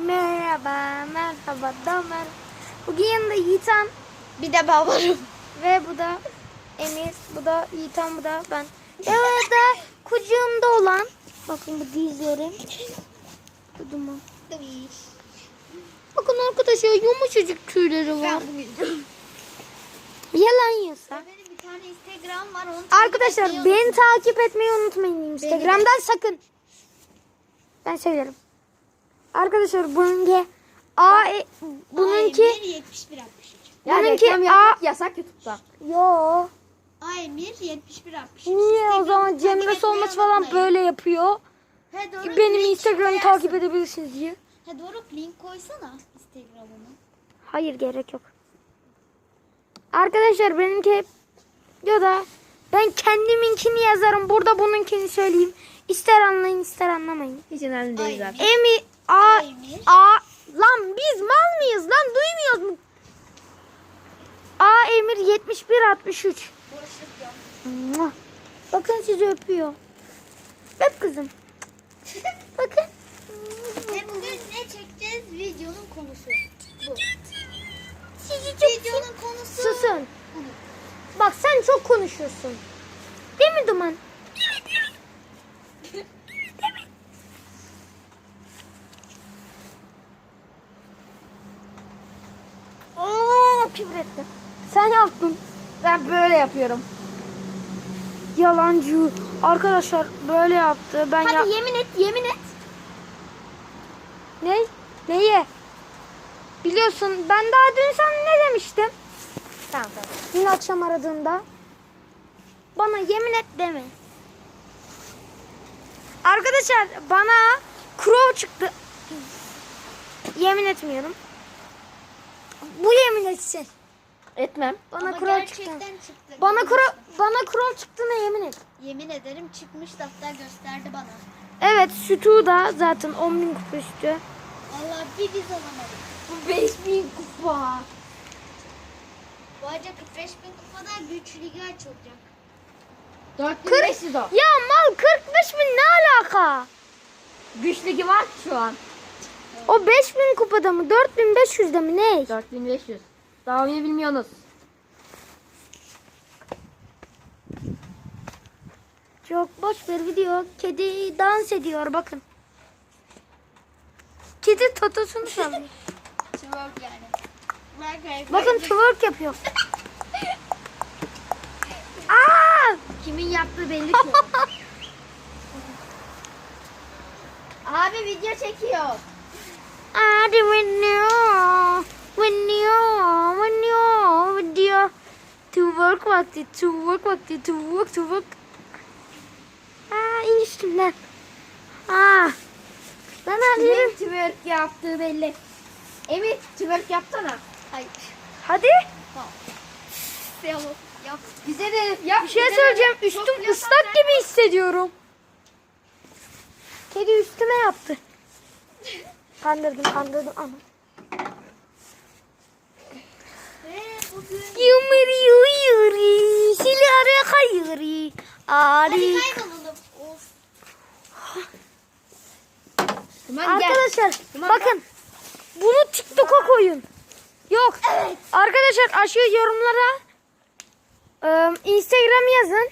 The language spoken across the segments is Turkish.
merhaba, merhaba da merhaba. Bugün yanında Yiğitan Bir de ben varım. ve bu da Emir, bu da Yiğitan, bu da ben. Ve orada kucağımda olan, bakın bu dizlerim. Kudumu. Bakın arkadaşlar yumuşacık tüyleri var. Yalan yiyorsa. Benim bir tane Instagram var. Onu Arkadaşlar beni takip etmeyi unutmayın Instagram'dan sakın. Ben söylerim. Arkadaşlar bununki A e, bununki Aymir 71 63. Ya Bununki reklam A- yapmak yasak YouTube'da. yo. Aymir 71 63. Niye o zaman Cemre Solmaz falan böyle yapıyor. He doğru. Benim link Instagram'ı koyarsın. takip edebilirsiniz diye. He doğru link koysana Instagram'ını. Hayır gerek yok. Arkadaşlar benimki hep ya da ben kendiminkini yazarım. Burada bununkini söyleyeyim. İster anlayın ister anlamayın. Hiç önemli değil zaten. Emi A. A lan biz mal mıyız lan duymuyoruz mu? A Emir 71 63. Boşluk. Bakın sizi öpüyor. Öp kızım. Bakın. Ve bugün ne çekeceğiz? Videonun konusu. Bu. Sizi çok Videonun konusu. Susun. Bak sen çok konuşuyorsun. Değil mi Duman? Oo, küfrettim. Sen yaptın. Ben böyle yapıyorum. Yalancı. Arkadaşlar böyle yaptı. Ben Hadi ya... yemin et, yemin et. Ne? Neye? Biliyorsun ben daha dün sana ne demiştim? Tamam tamam. Dün akşam aradığında. Bana yemin et deme. Arkadaşlar bana crow çıktı. Yemin etmiyorum. Bu yemin etsin. Etmem. Bana Ama crow çıktı. gerçekten çıktı. Bana crow, bana crow çıktığına yemin et. Yemin ederim çıkmış hatta gösterdi bana. Evet sütü da zaten 10 bin kupa üstü. Vallahi bir biz alamadık. Bu 5000 kupa. Bu ayrıca 45 bin kupada güç ligi açılacak. 4500 o. Ya mal 45 bin ne alaka? Güç ligi var ki şu an. O 5000 kupada mı 4500'de mi ne? 4500. Daha oyunu bilmiyorsunuz. Çok boş ver video. Kedi dans ediyor bakın. Kedi totosunu sallıyor. Twerk yani. Bakın twerk yapıyor. Aa! Kimin yaptığı belli ki. Abi video çekiyor. Hadi video. Video. Video. Video. Twerk vakti. Twerk vakti. Twerk. Twerk. Aa in üstümden. Aa. Ben Kimin alıyorum. twerk yaptığı belli. Emir twerk yapsana. Hayır. Hadi. Yap. Yap. Bize de yap. Bir şey bize de. söyleyeceğim. Çok Üstüm ıslak gibi hissediyorum. Kedi üstüme yaptı. Kandırdım kandırdım ama. Yumri yuri silahı kayırı. hadi Ari. Tamam. Arkadaşlar Tamam, bakın. Bunu TikTok'a koyun. Yok. Arkadaşlar aşağı yorumlara ıı, Instagram yazın.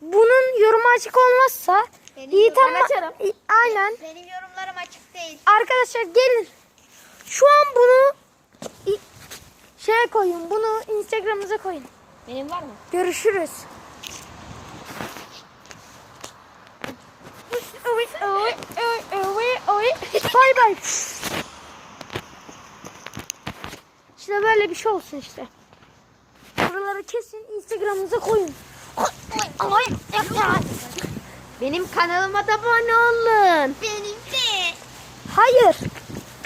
Bunun yorumu açık olmazsa Benim Yiğit yorum- ama- Ben açarım. İ- Aynen. Benim yorumlarım Arkadaşlar gelin. Şu an bunu şeye koyun. Bunu Instagram'ımıza koyun. Benim var mı? Görüşürüz. Oy, oy, oy, oy, oy. Bay bay. İşte böyle bir şey olsun işte. Buraları kesin Instagram'ımıza koyun. Oy, oy, oy. Benim kanalıma da abone olun. Benim. Hayır.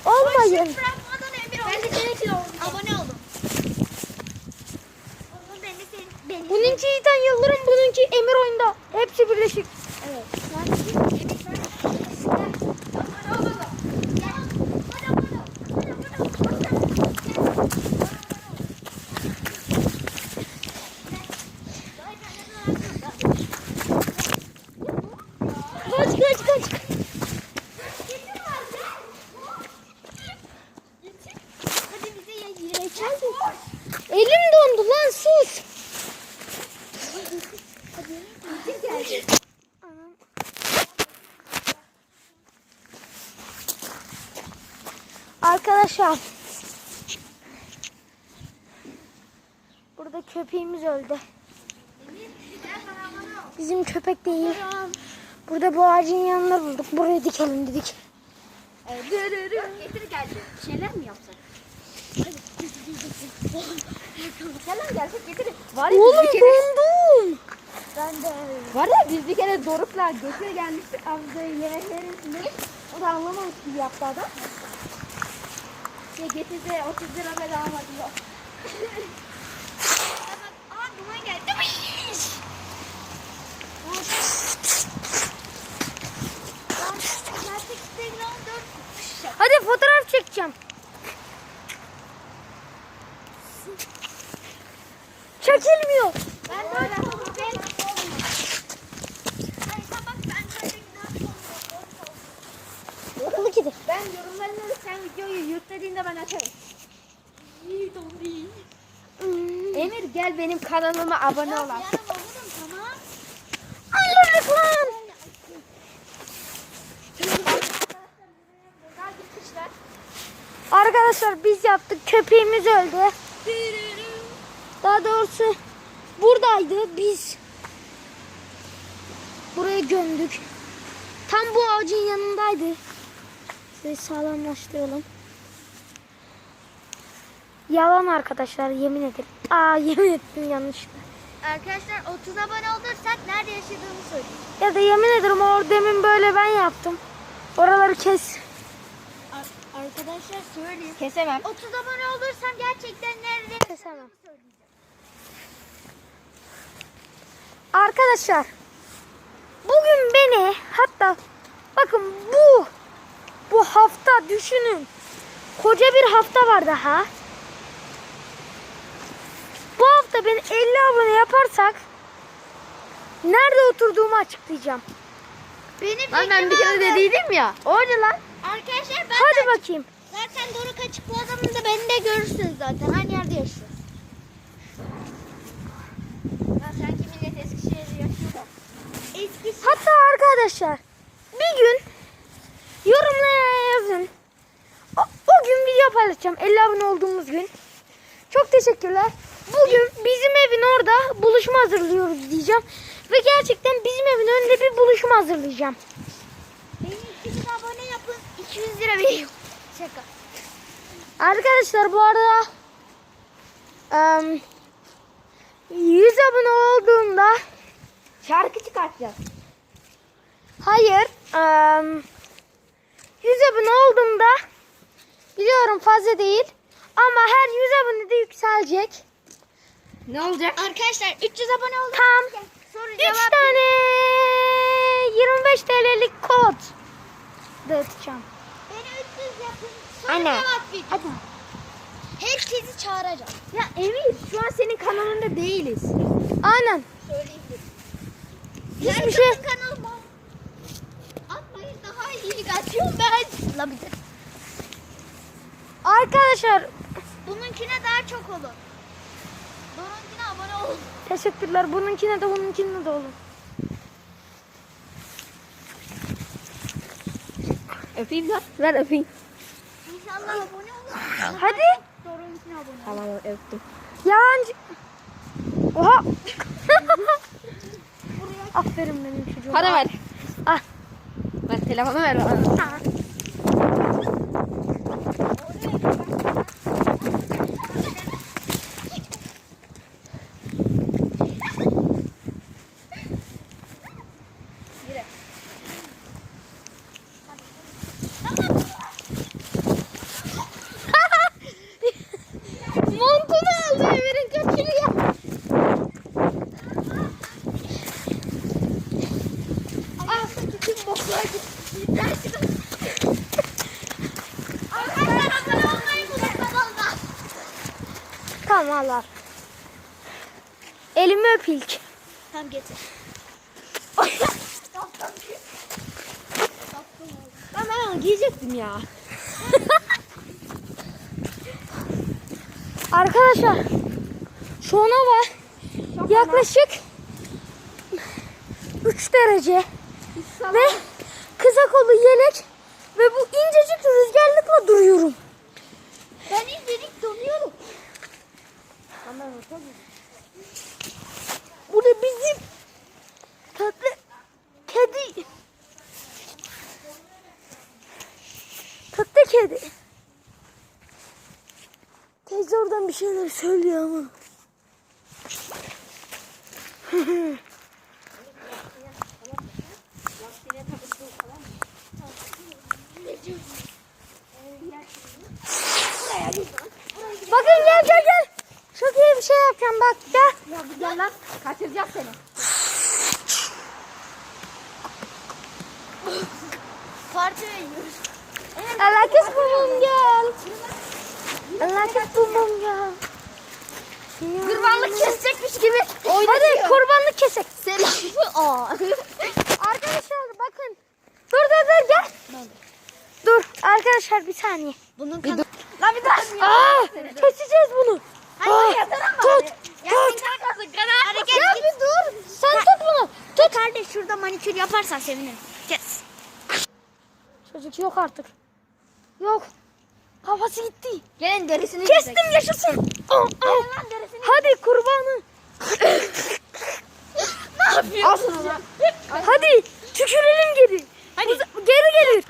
Olmayın. Bırakmadan Emir oldu. Ben de senin için oldum. Abone. Benim. Bununki Yiğiten Yıldırım, bununki Emir Oyunda. Hepsi birleşik. Evet. Emir sen. Abone olalım. Gel. Hadi abone ol. Hadi abone ol. Kaç kaç kaç. Arkadaşlar. Burada köpeğimiz öldü. Bizim köpek değil. Burada bu ağacın yanında bulduk. Buraya dikelim dedik. Getir geldi. Şeyler mi yapsak? Selam gelsek getirin. Var ya Oğlum biz bir kere, dondum. Ben de. var ya biz bir kere Doruk'la getir gelmiştik. Abla yemeklerin içinde. O da anlamamış gibi yaptı adam. Ya getirdi 30 lira bedava diyor. Aa duman geldi. Artık Instagram 4 Hadi fotoğraf çekeceğim. Çekilmiyor. Ben de ben Hayır bak ben böyle günah Akıllı kedi. Ben yorumlarını sen videoyu yüklediğinde ben açarım. Emir gel benim kanalıma abone ol. Yarın olurum tamam. Allah'ım lan. Buradan gitmişler. Arkadaşlar biz yaptık. Köpeğimiz öldü. Daha doğrusu buradaydı. Biz buraya gömdük. Tam bu ağacın yanındaydı. Şöyle sağlamlaştıralım. Yalan arkadaşlar yemin ederim. Aa yemin ettim yanlışlıkla. Arkadaşlar 30 abone olursak nerede yaşadığımı söyleyeyim. Ya da yemin ederim o demin böyle ben yaptım. Oraları kes. Arkadaşlar söyleyeyim. Kesemem. 30 abone olursam gerçekten nerede Kesemem. Arkadaşlar bugün beni hatta bakın bu bu hafta düşünün koca bir hafta var daha. Bu hafta beni 50 abone yaparsak nerede oturduğumu açıklayacağım. Benim Lan ben bir kere vardı. dediydim ya. O ne lan? Arkadaşlar ben Hadi bakayım. zaten Doruk açıkladığımda beni de görürsünüz zaten. Aynı yerde yaşıyoruz. Ya sanki millet Eskişehir'de yaşıyor da. Eski Hatta arkadaşlar bir gün yorumlara yazın. O, o gün video paylaşacağım. 50 abone olduğumuz gün. Çok teşekkürler. Bugün bizim evin orada buluşma hazırlıyoruz diyeceğim. Ve gerçekten bizim evin önünde bir buluşma hazırlayacağım. Benim 2000 abone yapın 200 lira veriyorum. Şaka. Arkadaşlar bu arada em, 100 abone olduğumda Şarkı çıkartacağız. Hayır. em, 100 abone olduğumda biliyorum fazla değil ama her 100 abone de yükselecek. Ne olacak? Arkadaşlar 300 abone oldu. Tam Soru 3 cevap. tane 25 TL'lik kod dağıtacağım. Beni 300 yapın. Soru Anne. cevap. Hadi. Herkesi çağıracağım. Ya Emir şu an senin kanalında değiliz. Aynen. Söyleyeyim Hiçbir şey. kanalıma. Atıyorum ben. La bir de. Arkadaşlar Bununkine daha çok olur. Bununkine abone olun. teşekkürler. Bununkine de bununkine de olun. Öpeyim lan. Ver öpeyim. İnşallah abone olun. Hadi. Bununkine abone olun. Tamam öptüm. Yalancı. Oha. Aferin benim çocuğuma. Para ver. لا ما Tamam al al. Elimi öp ilk. Tamam getir. Ben ben giyecektim ya. Arkadaşlar şu an hava yaklaşık 3 derece ve kısa kolu yelek ve bu incecik rüzgarlıkla duruyorum. Bu da bizim tatlı kedi. Tatlı kedi. Teyze oradan bir şeyler söylüyor ama. Bakın gel gel gel. Çok iyi bir şey yapacağım bak gel. Ya bir gel lan. Kaçıracağız seni. Parti yiyoruz. Alakes bumum gel. Alakes bumum gel. Kurbanlık kesecekmiş gibi. Hadi kurbanlık kesek. Selamı aa. Arkadaşlar bakın. Dur dur dur gel. Dur arkadaşlar bir saniye. Bunun kanalı. Lan bir daha. Aa, keseceğiz bunu. Aa, tut. Tut. Hareket Ya bir dur. Sen tut bunu. Tut. Kardeş manikür yaparsan sevinirim. Kes. Çocuk yok artık. Yok. Kafası gitti. Gelin derisini Kestim yaşasın. Aa, aa. Hadi kurbanı. Ne yapıyorsun? Hadi tükürelim geri. Hadi. Geri gelir.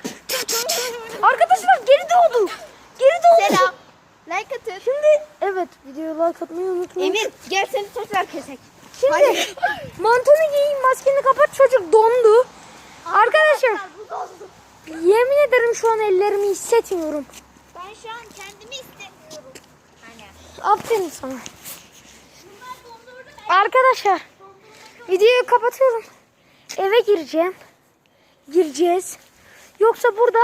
Arkadaşlar geri doğdu. Geri doğdu. Selam. Like atın. Şimdi evet videoya like atmayı unutmayın. Emir gel seni tekrar kesek. Şimdi mantonu giyin maskeni kapat çocuk dondu. Arkadaşlar yemin ederim şu an ellerimi hissetmiyorum. Ben şu an kendimi istemiyorum. Hani. Aferin sana. Arkadaşlar videoyu kapatıyorum. Eve gireceğim. Gireceğiz. Yoksa burada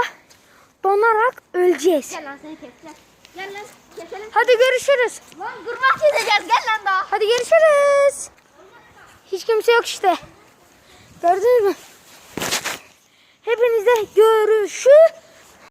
donarak öleceğiz. Gel lan seni keseceğiz. Gel lan keselim. Hadi görüşürüz. Lan kurban keseceğiz gel lan daha. Hadi görüşürüz. Hiç kimse yok işte. Gördünüz mü? Hepinize görüşürüz.